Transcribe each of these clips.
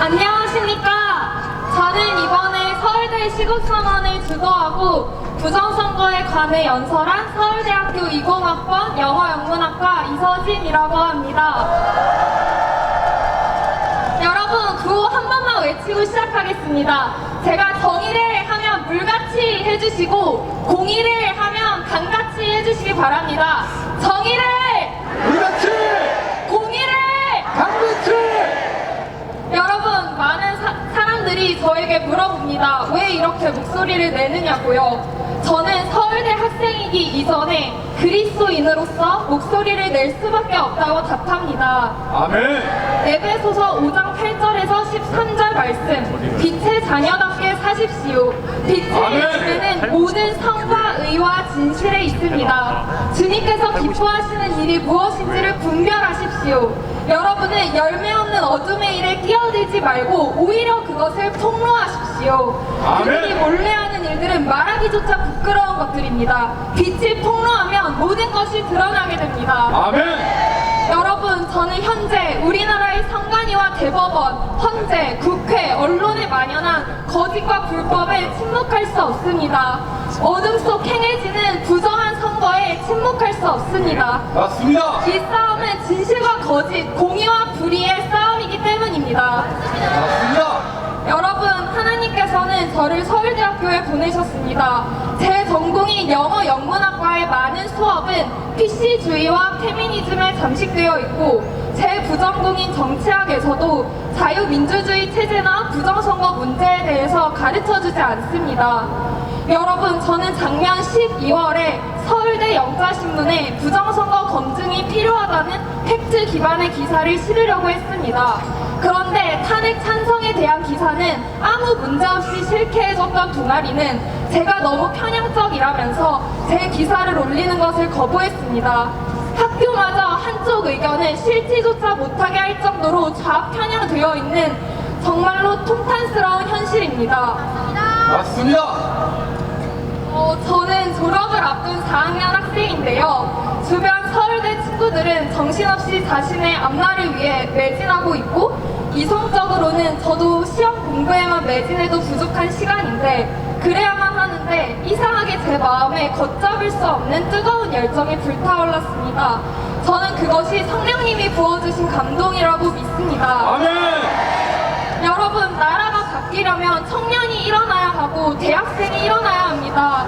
안녕하십니까. 저는 이번에 서울대 시국선언을 주도하고 부정선거에 관해 연설한 서울대학교 20학번 영어영문학과 이서진이라고 합니다. 여러분 구호 한 번만 외치고 시작하겠습니다. 제가 정의를 하면 물같이 해주시고 공의를 하면 강같이 해주시기 바랍니다. 정의를 우리같이 공의를 강같이 여러분 많은 사, 사람들이 저에게 물어봅니다. 왜 이렇게 목소리를 내느냐고요. 저는 서울대 학생이기 이전에 그리스도인으로서 목소리를 낼 수밖에 없다고 답합니다. 아멘 에베소서 5장 8절에서 13절 말씀 빛의 자녀답게 사십시오 빛의. 지혜는 모든 성과 의와 진실에 있습니다 주님께서 기뻐하시는 일이 무엇인지를 분별하십시오 여러분은 열매 없는 어둠의 일에 끼어들지 말고 오히려 그것을 폭로하십시오. 그들이 몰래 하는 일들은 말하기조차 부끄러운 것들입니다. 빛이 폭로하면 모든 것이 드러나게 됩니다. 아멘 여러분, 저는 현재 우리나라의 선관위와 대법원, 헌재, 국회, 언론에 만연한 거짓과 불법에 침묵할 수 없습니다. 어둠 속 행해지는 부정한 선거에 침묵할 수 없습니다. 맞습니다 이 싸움은 진실과 거짓, 공의와 불의의 싸움이기 때문입니다. 맞습니다 하나님께서는 저를 서울대학교에 보내셨습니다. 제 전공인 영어 영문학과의 많은 수업은 PC주의와 페미니즘에 잠식되어 있고, 제 부전공인 정치학에서도 자유민주주의 체제나 부정선거 문제에 대해서 가르쳐 주지 않습니다. 여러분, 저는 작년 12월에 서울대 영자신문에 부정선거 검증이 필요하다는 팩트 기반의 기사를 실으려고 했습니다. 그런데 탄핵 찬성에 대한 기사는 아무 문제 없이 실패해줬던 동아리는 제가 너무 편향적이라면서 제 기사를 올리는 것을 거부했습니다. 학교마저 한쪽 의견을 실지조차 못하게 할 정도로 좌편향되어 있는 정말로 통탄스러운 현실입니다. 맞습니다 어, 저는 졸업을 앞둔 4학년 학생인데요. 주변 서울대 친구들은 정신없이 자신의 앞날을 위해 매진하고 있고, 이성적으로는 저도 시험 공부에만 매진해도 부족한 시간인데, 그래야만 하는데, 이상하게 제 마음에 걷잡을 수 없는 뜨거운 열정이 불타올랐습니다. 저는 그것이 성령님이 부어주신 감동이라고 믿습니다. 아멘 여러분, 나라가 바뀌려면 청년이 일어나야 하고, 합니다.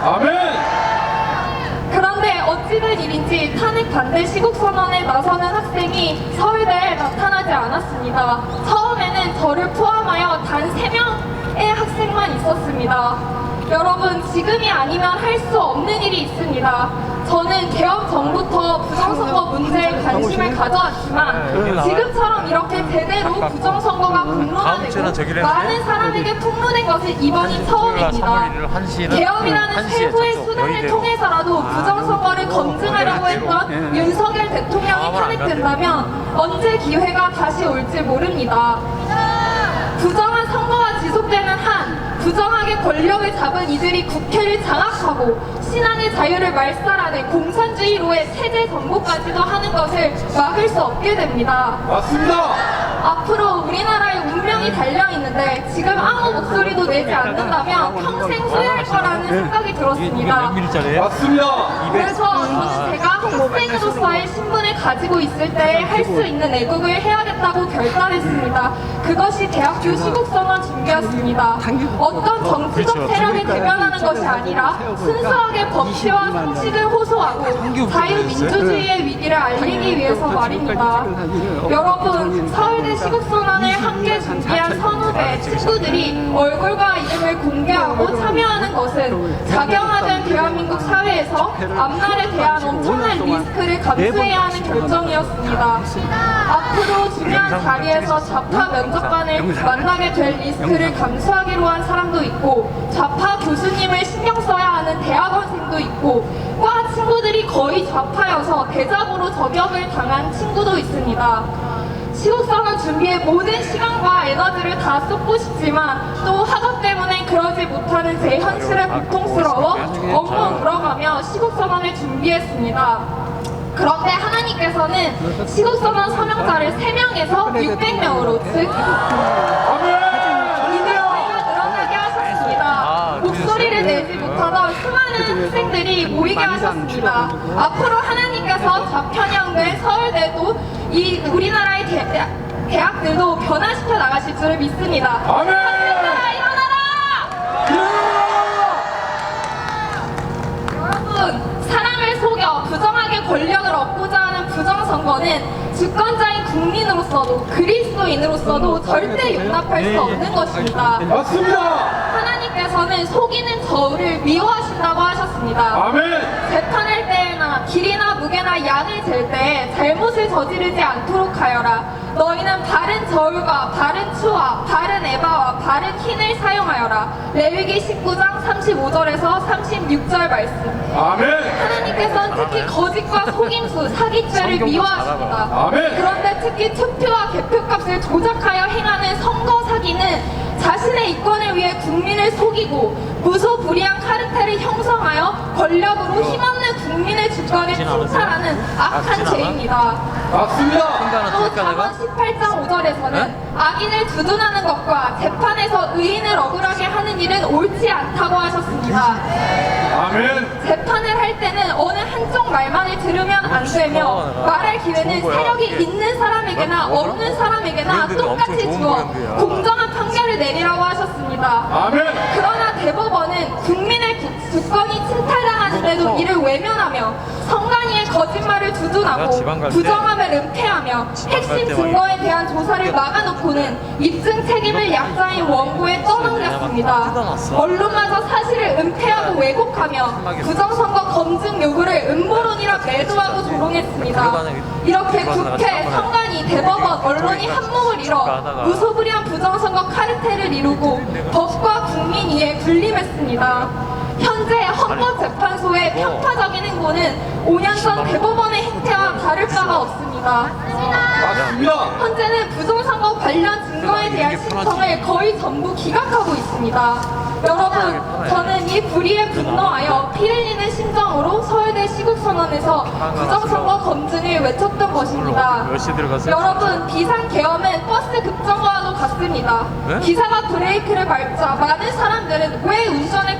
아멘 그런데 어찌된 일인지 탄핵 반대 시국 선언에 나서는 학생이 서울대에 나타나지 않았습니다. 처음에는 저를 포함하여 단 3명의 학생만 있었습니다. 여러분, 지금이 아니면 할 수 없는 일이 있습니다. 저는 개업 전부터 부정선거 문제에 관심을 가져왔지만 지금처럼 이렇게 제대로 부정선거가 주에는 공론화되고 많은 사람에게 통로된 것은 이번이 처음입니다. 3월 1일 1시는 개업이라는 1시에 최고의 수단을. 통해서라도 부정선거를 검증하려고 했던 윤석열 대통령이 탄핵된다면 언제 기회가 다시 올지 모릅니다. 부정한 선거가 지속되는 한 부정하게 권력을 잡은 이들이 국회를 장악하고 신앙의 자유를 말살하는 공산주의로의 체제 정복까지도 하는 것을 막을 수 없게 됩니다. 맞습니다 앞으로 우리나라의 운명이 달려 있는데 지금 아무 목소리도 내지 않는다면 평생 후회할 거라는 생각이 들었습니다. 맞습니다 그래서 저는 제가 학생으로서의 신분을 가지고 있을 때 할 수 있는 애국을 해야겠다고 결단했습니다. 그것이 대학교 시국선언 준비였습니다. 어떤 정치적 세력에 대변하는 것이 아니라 순수하게 법치와 상식을 호소하고 자유민주주의의 위기를 알리기 위해서 말입니다. 여러분, 서울대 시국선언을 함께 준비한 선후 배 친구들이 얼굴과 이름을 공개하고 참여하는 것은 작용하던 대한민국 사회에서 앞날에 대한 엄청난 리스크를 감수해야 하는 결정이었습니다. 앞으로 중요한 자리에서 좌파 면접관을 만나게 될 리스크를 감수하기로 한 사람도 있고 좌파 교수님을 신경 써야 하는 대학원생도 있고 과 친구들이 거의 좌파여서 대잡으로 저격을 당한 친구도 있습니다. 시국선언 준비에 모든 시간과 에너지를 다 쏟고 싶지만 또 학업 때문에 그러지 못하는 제 현실에 고통스러워 엉엉 울어가며 시국선언을 준비했습니다. 그런데 하나님께서는 시국선언 서명자를 3명에서 600명으로 즉 아멘 학생들이 모이게 하셨습니다. 앞으로 하나님께서 좌편향된 서울대도 이 우리나라의 대, 대- 대학들도 변화시켜 나가실 줄을 믿습니다. 아멘! 학생들아 일어나라! 여러분, 사람을 속여 부정하게 권력을 얻고자 하는 부정선거는 주권자인 국민으로서도 그리스도인으로서도 절대 용납할 수 없는 것입니다. 맞습니다. 하나님께서는 속이는 저울을 미워하신다고 하셨습니다. 아멘. 재판할 때나 길이나 무게나 양을 잴때 잘못을 저지르지 않도록 하여라. 너희는 바른 저울과 바른 추와 바른 에바와 바른 흰을 사용하여라. 레위기 19장 35절에서 36절 말씀. 아멘. 하나님께서는 특히 거짓과 속임수, 사기죄를 미워하십니다. 아멘. 그런데 특히 투표와 개표값을 조작하여 행하는 선거 사기는 자신의 이권을 위해 국민을 속이고 무소불위한 카르텔을 형성하여 권력으로 힘없는 국민의 주권을 침탈하는 악한 죄입니다. 맞습니다. 또 4번 18장 5절에서는 악인을 두둔하는 것과 재판에서 의인을 억울하게 하는 일은 옳지 않다고 하셨습니다. 아멘. 재판을 할 때는 어느 한쪽 말만을 들으면 안 되며 말할 기회는 좋은 거야. 세력이. 있는 사람에게나 뭐라? 없는 사람에게나 브랜드는 엄청 똑같이 좋은 주어 브랜드야. 공정한 판결을 내리라고 하셨습니다. 아멘. 그러나 대법원은 국민의 구- 주권이 침탈당하는데도 그렇죠. 이를 외면하며 성관이의 거짓말을 때, 부정함을 은폐하며 핵심 때 증거에 대한 조사를 막아놓고는 입증 책임을 약자인 원고에 떠넘겼습니다. 언론마저 사실을 은폐하고 왜곡하며 부정선거 검증 요구를 음모론이라 매도하고 조롱했습니다. 이렇게 국회, 선관위, 대법원, 언론이 한몸을 이뤄 무소불위한 부정선거 카르텔을 이루고 법과 국민 위에 군림했습니다. 현재 헌법재판소의 편파적인 행보는 5년 전 대법원의 행태와 다를 바가 없습니다. 맞습니다. 현재는 부정선거 관련 증거에 대한 신청을 거의 전부 기각하고 있습니다. 여러분, 저는 이 불의에 분노하여 피 흘리는 심정으로 서울대 시국선언에서 부정선거 검증을 외쳤던 것입니다. 몇 시 들어갔어요? 여러분, 비상계엄은 버스 급정거와도 같습니다. 네? 기사가 브레이크를 밟자 많은 사람들은 왜 운전을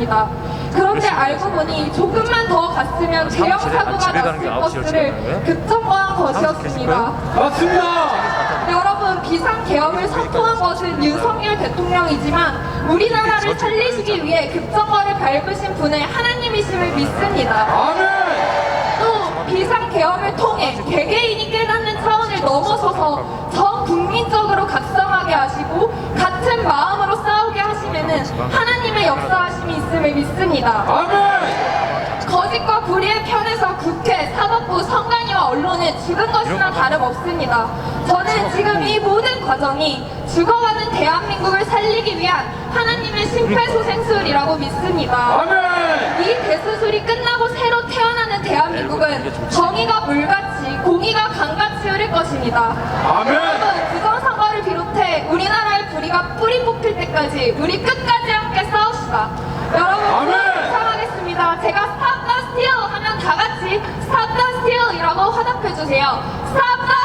냈습니다. 그런데 알고 보니 조금만 더 갔으면 대형 사고가 났을 거예요? 급정거한 것이었습니다. 맞습니다. 여러분 비상계엄을 선포한 것은 윤석열 대통령이지만 우리나라를 살리시기 위해 급정거를 밟으신 분은 하나님이심을 믿습니다. 아멘. 또 비상계엄을 통해 개개인이 깨닫는 차원을 넘어서서 전 국민적으로 각성하게 하시고 같은 마음으로 싸 하시면은 하나님의 역사하심이 있음을 믿습니다. 아멘. 거짓과 불의의 편에서 국회, 사법부, 선관위와 언론은 죽은 것이나 다름없습니다. 저는 지금 이 모든 과정이 죽어가는 대한민국을 살리기 위한 하나님의 심폐소생술이라고 믿습니다. 아멘. 이 대수술이 끝나고 새로 태어나는 대한민국은 정의가 물같이 공의가 강같이 흐를 것입니다. 아멘. 여러분 부정선거를 비롯해 우리나라의 불의가 뿌리 때까지 우리 끝까지 함께 싸웁시다. 여러분 아멘. 부탁하겠습니다. 제가 더 스틸 하면 다 같이 스탑 더 스틸이라고 화답해 주세요. 스탑